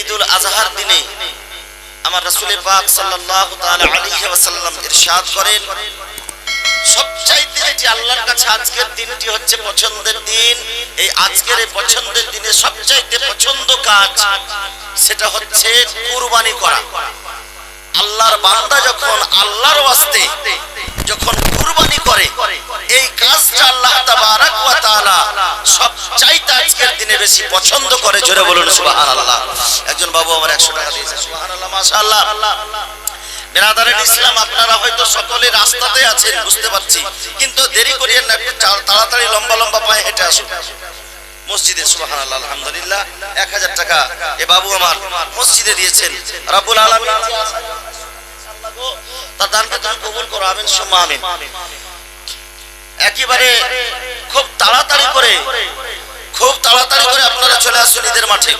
ঈদুল আজহার দিনে আমার রাসূল পাক যেটি আল্লাহর কাছে আজকের দিনটি হচ্ছে পছন্দের দিন। এই আজকের এই পছন্দের দিনে সবচাইতে পছন্দ কাজ সেটা হচ্ছে কুরবানি করা। আল্লাহর বান্দা যখন আল্লাহর ওয়াস্তে যখন কুরবানি করে, এই কাজটা আল্লাহ তাবারাক ওয়া তাআলা সবচাইতে আজকের দিনে বেশি পছন্দ করে, জোরে বলুন সুবহানাল্লাহ। একজন বাবু আমার 100 টাকা দিয়েছে, সুবহানাল্লাহ, মাশাআল্লাহ। বেরাদারের ইসলাম, আপনারা হয়তো সকলে রাস্তাতে আছেন, বুঝতে পারছি। কিন্তু দেরি করিয়েন না তাড়াতাড়ি লম্বা লম্বা পায়ে হেঁটে আসুন। মসজিদে, সুবহানাল্লাহ, আলহামদুলিল্লাহ, এক হাজার টাকা। এ বাবু আমার মসজিদে দিয়েছেন। রাব্বুল আলামিন। তার দানকে তুমি কবুল করো আমিন সুম্মা আমিন একেবারে খুব তাড়াতাড়ি করে খুব তাড়াতাড়ি করে আপনারা চলে আসুন ঈদের মাঠে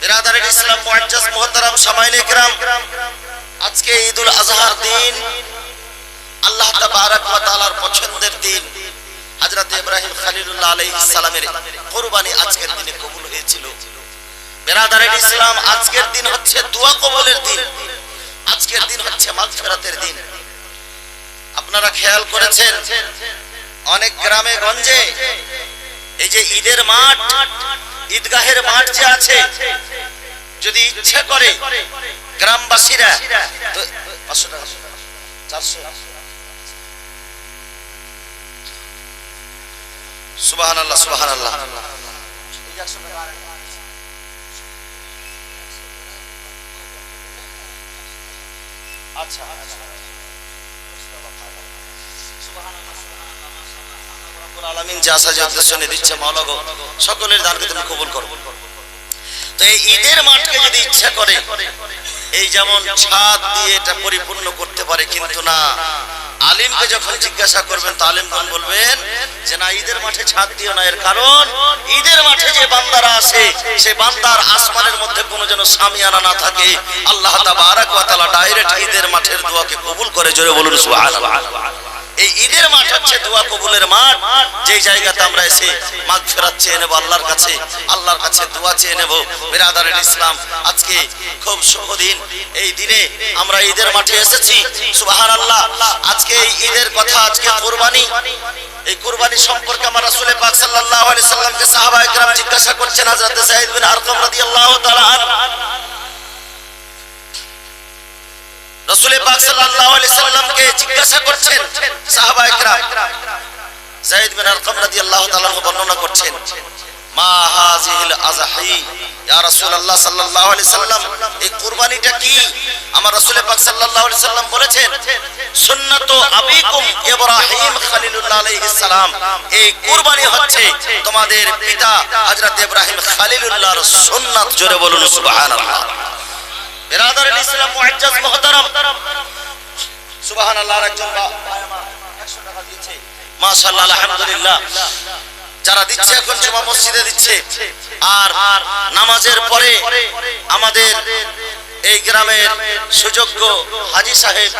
বিরাদারের ইসলাম মুআজ্জাজ মুহতারাম সামাইনে کرام আজকে ঈদুল আজহার দিন আল্লাহ তাবারাক ওয়া তাআলার পছন্দের দিন হযরত ইব্রাহিম খলিলুল্লাহ আলাইহিস সালামের কুরবানি আজকের দিনে কবুল হয়েছিল বেরাদারের ইসলাম আজকের দিন হচ্ছে দোয়া কবুলের দিন আজকের দিন হচ্ছে মাগফিরাতের দিন। আপনারা খেয়াল করেছেন, অনেক গ্রামে, গঞ্জে এই যে ঈদের মাঠ, ঈদগাহের মাঠ যে আছে, যদি ইচ্ছা করে গ্রামবাসীরা সুবাহান আল্লাহ সুবাহান আল্লাহ আচ্ছা সকলের দানকে তুমি কবুল করো। তো এই ঈদের মাঠকে যদি ইচ্ছা করে, এই যেমন ছাদ দিয়ে এটা পরিপূর্ণ করতে পারে, কিন্তু না। আলিমকে যখন জিজ্ঞাসা করবেন, তো আলিমগণ বলবেন, যে না, ঈদের মাঠে ছাদ দিও না, এর কারণ ঈদের মাঠে যে বান্দারা আসে সে বান্দার আসমানের মধ্যে কোনো যেন সামিয়ানা না থাকে। আল্লাহ তাআলা ডাইরেক্ট ঈদের মাঠের দোয়াকে কবুল করে, জোরে বলুন, সুবহানাল্লাহ। এই ঈদের মাঠ হচ্ছে দোয়া কবুলের মাঠ। যেই জায়গাতে আমরা এসে মাগ ফেরাত চেয়ে নেব আল্লাহর কাছে আল্লাহর কাছে দোয়া চেয়ে নেব। বিরাদারের ইসলাম, আজকে খুব শুভ দিন। এই দিনে আমরা ঈদের মাঠে এসেছি। সুবাহান আল্লাহ আজকে এই ঈদের কথা, আজকে কোরবানি। এই কুরবানি সম্পর্কে আমার রাসূল পাক সাল্লাল্লাহু আলাইহি সাল্লামকে সাহাবায়ে কেরাম জিজ্ঞাসা করছেন, হযরত সাঈদ বিন আরকাম রাদিয়াল্লাহু তাআলা রাসূল পাক সাল্লাল্লাহু আলাইহি সাল্লামকে জিজ্ঞাসা করছেন সাহাবায়ে কেরাম বিন আরকাম রাদিয়াল্লাহু তাআলা বর্ণনা করছেন, মা হাযিহিল আযহি? ইয়া রাসূলুল্লাহ সাল্লাল্লাহু আলাইহি সাল্লাম, এই কুরবানিটা কি? আমার পাক সাল্লাল্লাহু আলাইহি সাল্লাম বলেছেন, সুন্নাতু আবিকুম ইব্রাহিম খলিলুল্লাহ আলাইহিস সালাম। এই কুরবানি হচ্ছে তোমাদের পিতা হযরত ইব্রাহিম খলিলুল্লাহর সুন্নাত, জোরে বলুন সুবহানাল্লাহ। বিরাদার ইসলাম মুআজ্জাজ মুহতারাম। একজন বা- ভাই আমার 100 টাকা দিয়েছে। মাশাআল্লাহ, আলহামদুলিল্লাহ। যারা দিচ্ছে এখন মসজিদে দিচ্ছে। আর নামাজের পরে আমাদের এই গ্রামের সুযোগ্য হাজি সাহেব,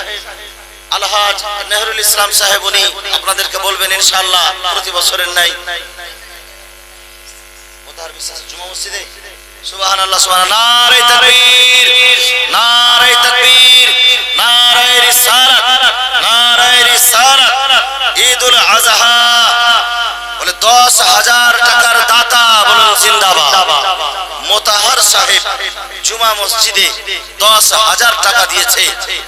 আলহাজ নেহরুল ইসলাম সাহেব, উনি আপনাদেরকে বলবেন, ইনশাআল্লাহ, প্রতি বছরের নাই জুমা মসজিদে তাকবীর নারে রিসালাত নারে রিসালাত ঈদুল আযহা বলে দশ হাজার টাকার দাতা বলুন জিন্দাবাদ। মোতাহার সাহেব জুমা মসজিদে দশ হাজার টাকা দিয়েছে।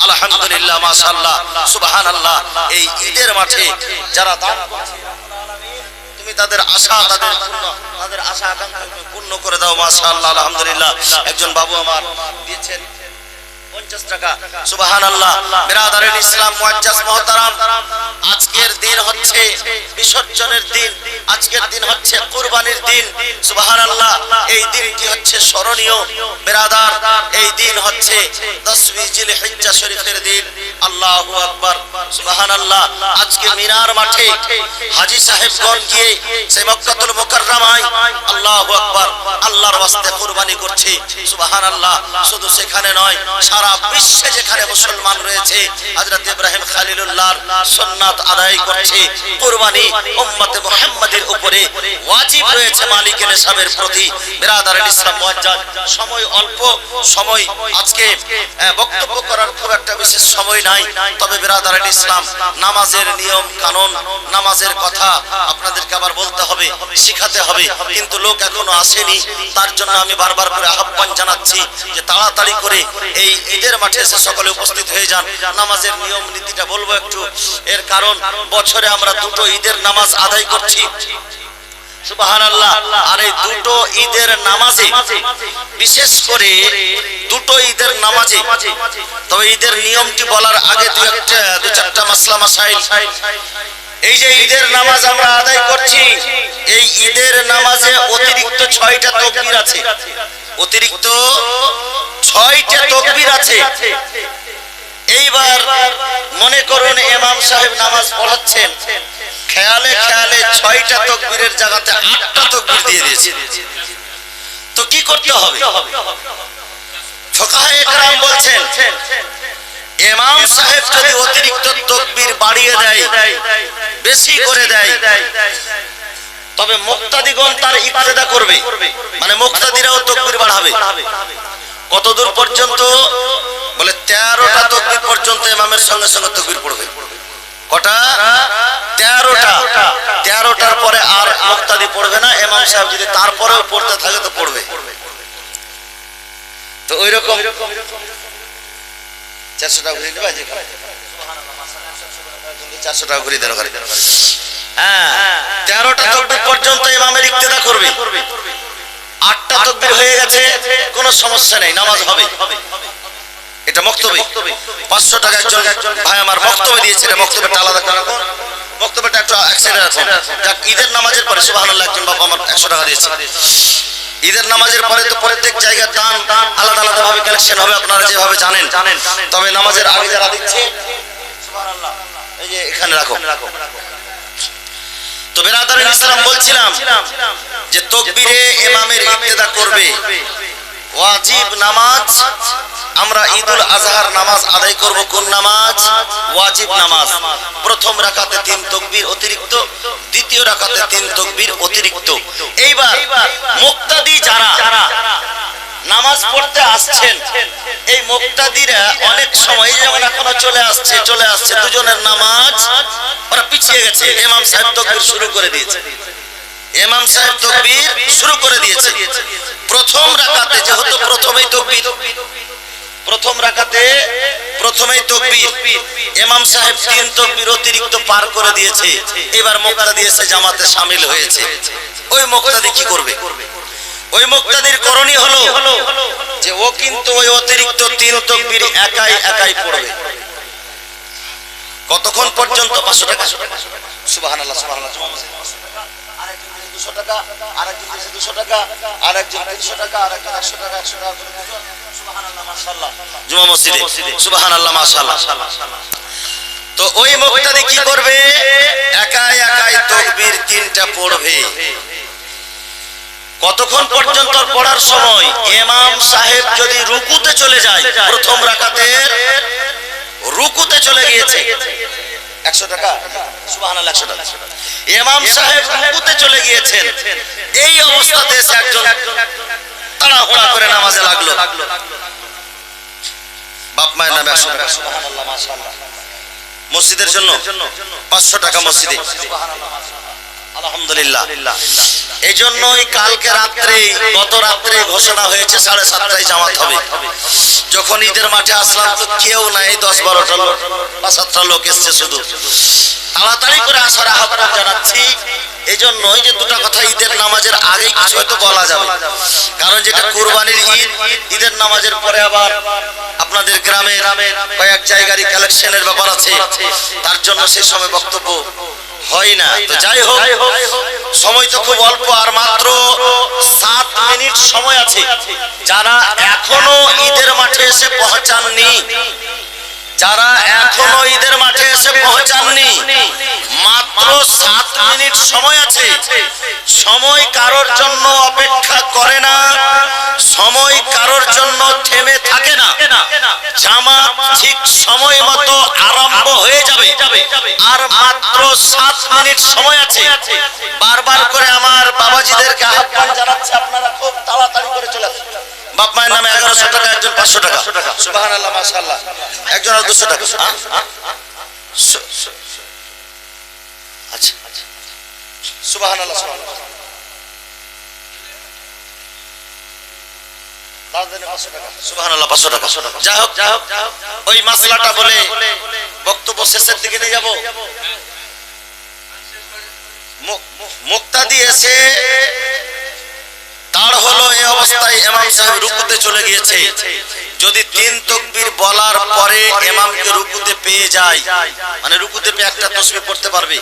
আলহামদুলিল্লাহ, মাশাআল্লাহ, সুবহানাল্লাহ। এই ঈদের মাঠে যারা দান তুমি তাদের আশা তাদের আশা পূর্ণ করে দাও, মাশাআল্লাহ, আলহামদুলিল্লাহ। একজন বাবু আমার দিয়েছেন পঞ্চাশ টাকা। সুবাহান আল্লাহ বিরাদারের ইসলাম মুআজ্জাজ মুহতারাম। আজকের দিন হচ্ছে বিসর্জনের দিন। আজকের দিন হচ্ছে কুরবানির দিন। সুবাহান আল্লাহ এই দিনটি হচ্ছে স্মরণীয়। বিরাদার, এই দিন হচ্ছে দশমি হিজ্জা শরীফের দিন। আল্লাহু আকবার। সুবাহান আল্লাহ আজকে মিনার মাঠে হাজী সাহেবগণ গিয়ে সে মক্কাতুল মুকাররমায় আল্লাহু আকবার, আল্লাহর ওয়াস্তে কুরবানি করছে। সুবহানাল্লাহ। শুধু সেখানে নয় সারা বিশ্বে যেখানে মুসলমান রয়েছে, হযরত ইব্রাহিম খালিলুল্লাহর সুন্নাত আদায় করছে, কুরবানি উম্মতে মুহাম্মাদের উপরে ওয়াজিব রয়েছে মালিক নেসাবের প্রতি। বিরাদার ইসলাম মুআজ্জাজ সময় অল্প, সময় আজকে বক্তব্য করার খুব একটা বিশেষ সময় নাই। তবে বিরাদার ইসলাম, নামাজের নিয়ম কানুন, নামাজের কথা আপনাদেরকে আবার বলতে হবে, শিখাতে হবে। কিন্তু লোক এখনও আসেনি, তার জন্য আমি বারবার করে আহ্বান জানাচ্ছি যে তাড়াতাড়ি করে এই ঈদের মাঠে এসে সকলে উপস্থিত হয়ে যান। নামাজের নিয়ম নীতিটা বলব একটু। এর কারণ, বছরে আমরা দুটো ঈদের নামাজ আদায় করছি। আর এই দুটো ঈদের নামাজে, বিশেষ করে দুটো ঈদের নামাজে ঈদের নিয়মটি বলার আগে দু একটা, দু চারটা এই যে ঈদের নামাজ আমরা আদায় করছি, এই ঈদের নামাজে অতিরিক্ত ছয়টা আছে। অতিরিক্ত ছয়টা তকবীর আছে। এইবার মনে করুন ইমাম সাহেব নামাজ পড়াচ্ছেন। খেয়ালে খেয়ালে ছয়টা তকবীরের জায়গাতে আটটা তকবীর দিয়ে দিয়েছে। তো কি করতে হবে? ফোকাহে একরাম বলছেন ইমাম সাহেব যদি অতিরিক্ত তকবীর বাড়িয়ে দেয় বেশি করে দেয় তবে মুক্তাদিগণ তার ইক্তেদা করবে। মানে মুক্তাদিরাও তকবীর বাড়াবে। কতদূর পর্যন্ত? বলে তেরোটা তকবীর পর্যন্ত ইমামের সঙ্গে সঙ্গে তকবীর পড়বে। কটা? তেরোটা। তেরোটার পরে আর মুক্তাদি পড়বে না, ইমাম সাহেব যদি তারপরেও পড়তে থাকে তো পড়বে। তো ওই রকম চারশো টাকা ঘুরিয়ে দেবে চারশো টাকা ঘুরিয়ে হ্যাঁ তেরোটা তকবির পর্যন্ত ইমামের ইক্তেদা করবে। আটটা তকবির হয়ে গেছে, কোনো সমস্যা নেই, নামাজ হবে। এটা মক্তবে। পাঁচশো টাকা একজন ভাই আমার বক্তব্য দিয়েছে বক্তব্যটা আলাদা করে বক্তব্যটা একটু যাক, ঈদের নামাজের পরে সুবহানাল্লাহ একজন বাবা আমার একশো টাকা দিয়েছে। ঈদের নামাজের পরে তো প্রত্যেক জায়গার দান, আলাদা আলাদা ভাবে কালেকশন হবে, আপনারা যেভাবে জানেন। তবে নামাজের আগে যারা দিচ্ছে এই যে এখানে রাখো। তো বেরাদার ইসলাম বলছিলাম যে তকবিরে ইমামের ইক্তেদা করবে। ওয়াজিব নামাজ, আমরা ঈদুল আজহার নামাজ আদায় করব কোন নামাজ? ওয়াজিব নামাজ। প্রথম রাকাতে তিন তকবীর অতিরিক্ত, দ্বিতীয় রাকাতে তিন তকবীর অতিরিক্ত। এইবার মুক্তাদি যারা নামাজ পড়তে আসছেন। এই মুক্তাদিরা অনেক সময় যেমন এখনও চলে আসছে চলে আসছে, দুজনের নামাজ ওরা পিছিয়ে গেছে। ইমাম সাহেব তকবীর শুরু করে দিয়েছে। ইমাম সাহেব তকবীর শুরু করে দিয়েছে। প্রথম রাকাতে যেহেতু প্রথমেই তকবীর, প্রথম রাকাতে প্রথমেই তকবীর, ইমাম সাহেব তিন তকবীর অতিরিক্ত পার করে দিয়েছে। এবার মুক্তা দিয়েছে জামাতে সামিল হয়েছে। ওই মুক্তাদি কি করবে? ওই মুক্তাদির করণীয় হলো যে ও কিন্তু ওই অতিরিক্ত তিন তকবীর একাই একাই পড়বে। কতক্ষণ পর্যন্ত? পাঁচশো টাকা। সুবহানাল্লাহ সুবহানাল্লাহ আরেকজন দুশো টাকা আরেকজন দুশো টাকা আরেকজন তিনশো টাকা আরেকজন একশো টাকা একশো টাকা করে দিল। জুমা মসজিদে। সুবহানাল্লাহ মাশাআল্লাহ। তো ওই মুক্তাদি কি করবে? একাই একাই তকবীর তিনটা পড়বে। কতক্ষণ পর্যন্ত পড়ার সময়? এমাম সাহেব যদি রুকুতে চলে যায়, প্রথম রাকাতের রুকুতে চলে গিয়েছে। গিয়েছেন। এই অবস্থাতে একজন তাড়াহুড়া করে নামাজে লাগল। মসজিদের জন্য পাঁচশো টাকা মসজিদে। আলহামদুলিল্লাহ। এই জন্যই কালকে রাত্রে, গত রাত্রে ঘোষণা হয়েছে সাড়ে সাতটায় জামাত হবে। যখন ঈদের মাঠে আসলাম তো কেউ নাই, দশ বারোটা লোক বা সাতটা লোক এসছে শুধু। তাড়াতাড়ি করে আসার আহ্বান জানাচ্ছি। এই জন্যই যে দুটা কথা, ঈদের নামাজের আগেই কিছু হয়তো বলা যাবে। কারণ যেটা কুরবানির ঈদ, ঈদের নামাজের পরে আবার আপনাদের গ্রামে কয়েক জায়গারই কালেকশনের ব্যাপার আছে। তার জন্য সেই সময় বক্তব্য হয় না। তো যাই হোক সময় তো খুব অল্প আর মাত্র সাত মিনিট সময় আছে। যারা এখনও ঈদের মাঠে এসে পৌঁছাননি যারা এখনও ঈদের মাঠে এসে পৌঁছাননি। মাত্র সাত মিনিট সময় আছে। সময় কারোর জন্য অপেক্ষা করে না। সময় কারোর জন্য থেমে থাকে না। জামা ঠিক সময় মতো আরম্ভ হয়ে যাবে। আর মাত্র সাত মিনিট সময় আছে। বারবার করে আমার বাবাজিদেরকে আহ্বান জানাচ্ছে আপনারা খুব তাড়াতাড়ি করে চলে আসুন। বাপ মায়ের নামে এগারোশো টাকা একজন পাঁচশো টাকা। সুবাহান আল্লাহ মাসাল্লাহ একজন আর দুশো টাকা। হ্যাঁ? আচ্ছা। সুবাহান আল্লাহ সুবাহান ওই মাসলাটা বলে বক্তব্য শেষের দিকে নিয়ে যাব। মু- মুক্তাদি এসে দাঁড় হলো এই অবস্থায় ইমাম সাহেব রুকুতে চলে গিয়েছে। যদি তিন তকবীর বলার পরে ইমামকে রুকুতে পেয়ে যায় মানে রুকুতে পেয়ে একটা তসবি পড়তে পারবে,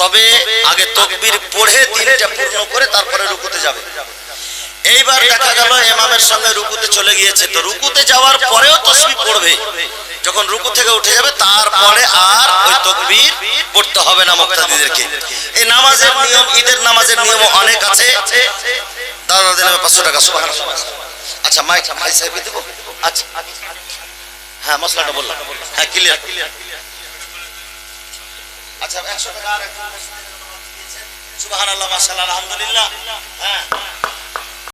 তবে আগে তকবীর পড়ে তিনটা পূর্ণ করে তারপরে রুকুতে যাবে। এইবার দেখা গেল ইমামের সঙ্গে রুকুতে চলে গিয়েছে। তো রুকুতে যাওয়ার পরেও তসবি পড়বে। যখন রুকু থেকে উঠে যাবে, তারপরে আর ওই তকবীর পড়তে হবে না মুক্তাদিদেরকে। এই নামাজের নিয়ম, ঈদের নামাজের নিয়ম অনেক আছে। দাদা দিলে পাঁচশো টাকা, সুবহানাল্লাহ। আচ্ছা মাইক ভাই সাহেবকে দেবো। আচ্ছা। হ্যাঁ মশলাটা বললাম। হ্যাঁ ক্লিয়ার আচ্ছা একশো টাকা আর একজন সুবহানাল্লাহ, মাশাআল্লাহ, আলহামদুলিল্লাহ। হ্যাঁ।